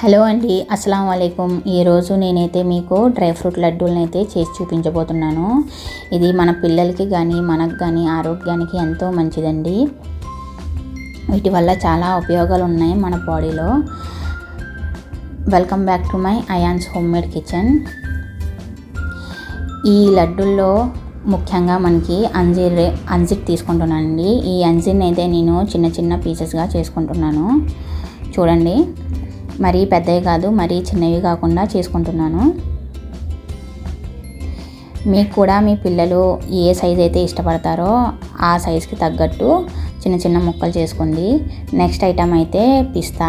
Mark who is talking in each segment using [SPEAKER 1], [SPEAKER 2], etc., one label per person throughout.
[SPEAKER 1] Hello అండి అస్సలం అయికం ఈరోజు నేనైతే మీకు డ్రై ఫ్రూట్ లడ్డూలను అయితే చేసి చూపించబోతున్నాను. ఇది మన పిల్లలకి కానీ మనకు కానీ ఆరోగ్యానికి ఎంతో మంచిదండి. వీటి వల్ల చాలా ఉపయోగాలు ఉన్నాయి మన బాడీలో. Welcome back to my Ayaan's home made kitchen. ఈ లడ్డూల్లో ముఖ్యంగా మనకి అంజీర్ అంజీర్ తీసుకుంటున్నానండి. ఈ అంజీర్ని అయితే నేను చిన్న చిన్న పీసెస్గా చేసుకుంటున్నాను. చూడండి. మరీ పెద్దవి కాదు మరీ చిన్నవి కాకుండా చేసుకుంటున్నాను. మీకు కూడా మీ పిల్లలు ఏ సైజ్ అయితే ఇష్టపడతారో ఆ సైజ్కి తగ్గట్టు చిన్న చిన్న ముక్కలు చేసుకోండి. నెక్స్ట్ ఐటమ్ అయితే పిస్తా.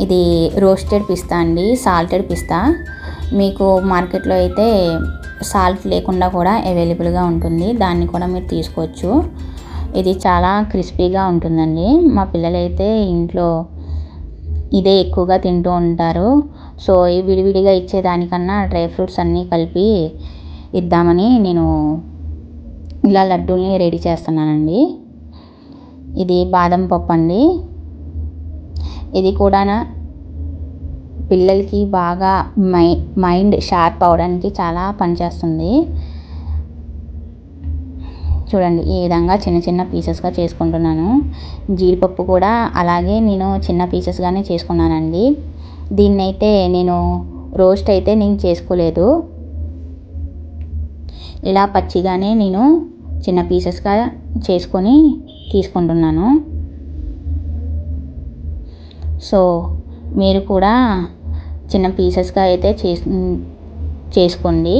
[SPEAKER 1] ఇది రోస్టెడ్ పిస్తా అండి సాల్టెడ్ పిస్తా. మీకు మార్కెట్లో అయితే సాల్ట్ లేకుండా కూడా అవైలబుల్గా ఉంటుంది. దాన్ని కూడా మీరు తీసుకోవచ్చు. ఇది చాలా క్రిస్పీగా ఉంటుందండి. మా పిల్లలైతే ఇంట్లో ఇదే ఎక్కువగా తింటూ ఉంటారు. సో ఈ విడివిడిగా ఇచ్చేదానికన్నా డ్రై ఫ్రూట్స్ అన్నీ కలిపి ఇద్దామని నేను ఇలా లడ్డూల్ని రెడీ చేస్తున్నానండి. ఇది బాదం పప్పు అండి ఇది కూడా పిల్లలకి బాగా మై మైండ్ షార్ప్ అవడానికి చాలా పనిచేస్తుంది. చూడండి ఈ విధంగా చిన్న చిన్న పీసెస్గా చేసుకుంటున్నాను. జీడిపప్పు కూడా అలాగే నేను చిన్న పీసెస్గానే చేసుకున్నానండి. దీన్ని అయితే నేను రోస్ట్ అయితే నేను చేసుకోలేదు. ఇలా పచ్చిగానే నేను చిన్న పీసెస్గా చేసుకొని తీసుకుంటున్నాను. సో మీరు కూడా చిన్న పీసెస్గా అయితే చేసి చేసుకోండి.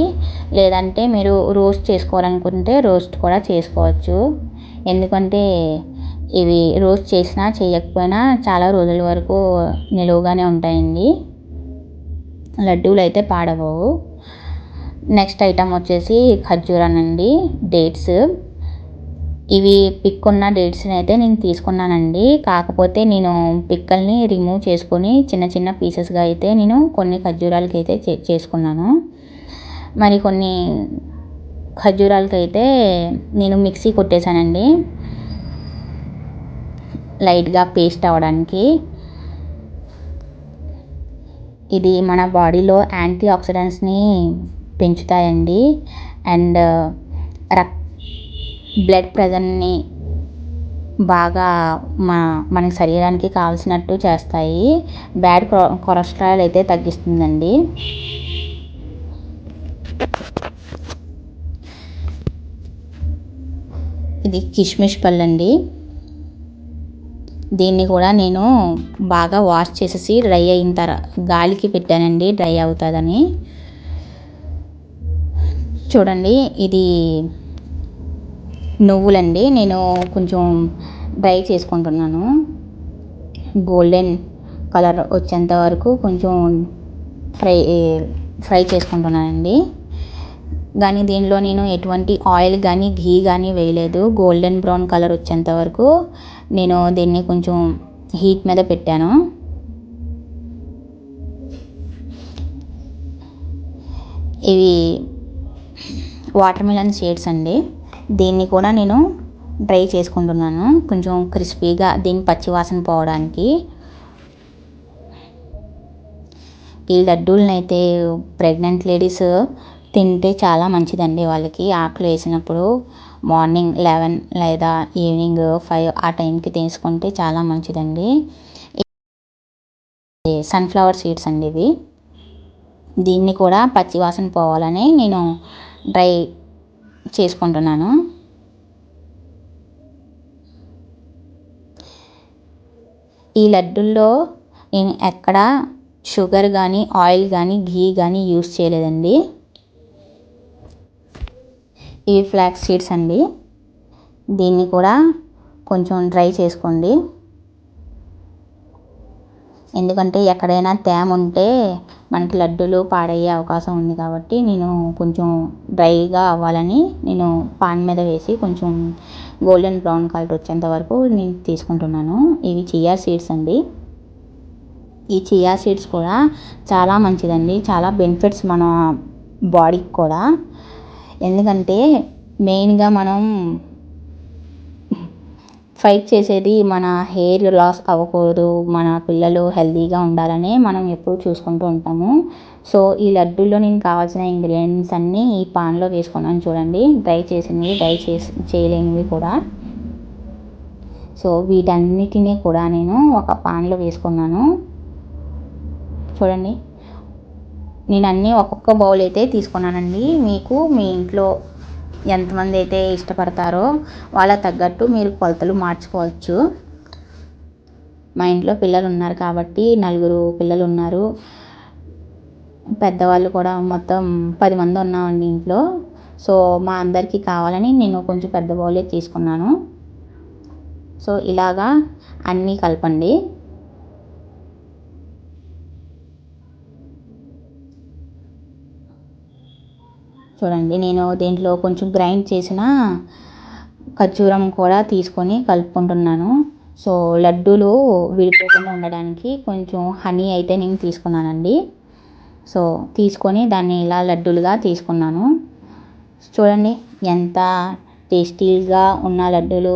[SPEAKER 1] లేదంటే మీరు రోస్ట్ చేసుకోవాలనుకుంటే రోస్ట్ కూడా చేసుకోవచ్చు. ఎందుకంటే ఇవి రోస్ట్ చేసినా చేయకపోయినా చాలా రోజుల వరకు నిలువుగానే ఉంటాయండి. లడ్డూలు అయితే పాడవవు. నెక్స్ట్ ఐటమ్ వచ్చేసి ఖర్జూరానండి డేట్స్. ఇవి పిక్ ఉన్న డేట్స్ని అయితే నేను తీసుకున్నానండి. కాకపోతే నేను పిక్కల్ని రిమూవ్ చేసుకొని చిన్న చిన్న పీసెస్గా అయితే నేను కొన్ని ఖర్జూరాలకి అయితే చేసుకున్నాను. మరి కొన్ని ఖర్జూరాలకైతే నేను మిక్సీ కొట్టేశానండి. లైట్గా పేస్ట్ అవ్వడానికి. ఇది మన బాడీలో యాంటీ ఆక్సిడెంట్స్ని పెంచుతాయండి. అండ్ రక్ బ్లడ్ ప్రెజర్ని బాగా మా మన శరీరానికి కావాల్సినట్టు చేస్తాయి. బ్యాడ్ కొలెస్ట్రాల్ అయితే తగ్గిస్తుందండి. ఇది కిష్మిష్ పళ్ళు అండి దీన్ని కూడా నేను బాగా వాష్ చేసేసి డ్రై అయిన తర్వాత గాలికి పెట్టానండి డ్రై అవుతుందని. చూడండి ఇది నువ్వులండి నేను కొంచెం డ్రై చేసుకుంటున్నాను. గోల్డెన్ కలర్ వచ్చేంత వరకు కొంచెం ఫ్రై ఫ్రై చేసుకుంటున్నానండి. కానీ దీనిలో నేను ఎటువంటి ఆయిల్ కానీ ఘీ కానీ వేయలేదు. గోల్డెన్ బ్రౌన్ కలర్ వచ్చేంత వరకు నేను దీన్ని కొంచెం హీట్ మీద పెట్టాను. ఇవి వాటర్ మిలన్ షేడ్స్ అండి. దీన్ని కూడా నేను డ్రై చేసుకుంటున్నాను. కొంచెం క్రిస్పీగా దీని పచ్చివాసన పోవడానికి. ఈ లడ్డూలను అయితే ప్రెగ్నెంట్ లేడీస్ తింటే చాలా మంచిదండి వాళ్ళకి. ఆకలి వేసినప్పుడు మార్నింగ్ లెవెన్ లేదా ఈవినింగ్ ఫైవ్ ఆ టైంకి తీసుకుంటే చాలా మంచిదండి. సన్ఫ్లవర్ సీడ్స్ అండి ఇవి. దీన్ని కూడా పచ్చివాసన పోవాలని నేను డ్రై చేసుకుంటున్నాను. ఈ లడ్డుల్లో నేను ఎక్కడ షుగర్ కానీ ఆయిల్ కానీ ఘీ కానీ యూస్ చేయలేదండి. ఇవి ఫ్లాక్స్ సీడ్స్ అండి. దీన్ని కూడా కొంచెం డ్రై చేసుకోండి. ఎందుకంటే ఎక్కడైనా తేమ ఉంటే మనకి లడ్డూలు పాడయ్యే అవకాశం ఉంది కాబట్టి నేను కొంచెం డ్రైగా అవ్వాలని నేను పాన్ మీద వేసి కొంచెం గోల్డెన్ బ్రౌన్ కలర్ వచ్చేంత వరకు నేను తీసుకుంటున్నాను. ఇవి చియా సీడ్స్ అండి. ఈ చియా సీడ్స్ కూడా చాలా మంచిదండి. చాలా బెనిఫిట్స్ మన బాడీకి కూడా. ఎందుకంటే మెయిన్గా మనం ఫైట్ చేసేది మన హెయిర్ లాస్ అవ్వకూడదు మన పిల్లలు హెల్తీగా ఉండాలని మనం ఎప్పుడు చూసుకుంటూ ఉంటాము. సో ఈ లడ్డూలో నేను కావాల్సిన ఇంగ్రీడియంట్స్ అన్నీ ఈ పాన్లో వేసుకున్నాను చూడండి. డ్రై చేసినవి డ్రై చేసి చేయలేనివి కూడా. సో వీటన్నిటినీ కూడా నేను ఒక పాన్లో వేసుకున్నాను. చూడండి. నేను అన్నీ ఒక్కొక్క బౌల్ అయితే తీసుకున్నానండి. మీకు మీ ఇంట్లో ఎంతమంది అయితే ఇష్టపడతారో వాళ్ళ తగ్గట్టు మీరు కొలతలు మార్చుకోవచ్చు. మా ఇంట్లో పిల్లలు ఉన్నారు కాబట్టి నలుగురు పిల్లలు ఉన్నారు. పెద్దవాళ్ళు కూడా మొత్తం పది మంది ఉన్నామండి ఇంట్లో. సో మా అందరికీ కావాలని నేను కొంచెం పెద్ద బౌలే తీసుకున్నాను. సో ఇలాగా అన్నీ కలపండి. చూడండి నేను దీంట్లో కొంచెం గ్రైండ్ చేసిన ఖర్జూరం కూడా తీసుకొని కలుపుకుంటున్నాను. సో లడ్డూలు విడిపోకుండా ఉండడానికి కొంచెం హనీ అయితే నేను తీసుకున్నానండి. సో తీసుకొని దాన్ని ఇలా లడ్డూలుగా తీసుకున్నాను. చూడండి ఎంత టేస్టీగా ఉన్న లడ్డూలు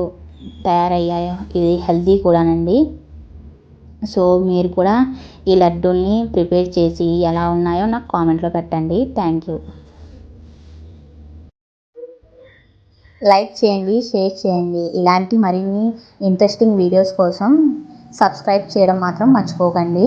[SPEAKER 1] తయారయ్యాయో ఇది హెల్దీ కూడానండి. సో మీరు కూడా ఈ లడ్డూల్ని ప్రిపేర్ చేసి ఎలా ఉన్నాయో నాకు కామెంట్లో పెట్టండి. Thank you. లైక్ చేయండి షేర్ చేయండి. ఇలాంటి మరిన్ని ఇంట్రెస్టింగ్ వీడియోస్ కోసం సబ్స్క్రైబ్ చేయడం మాత్రం మర్చిపోకండి.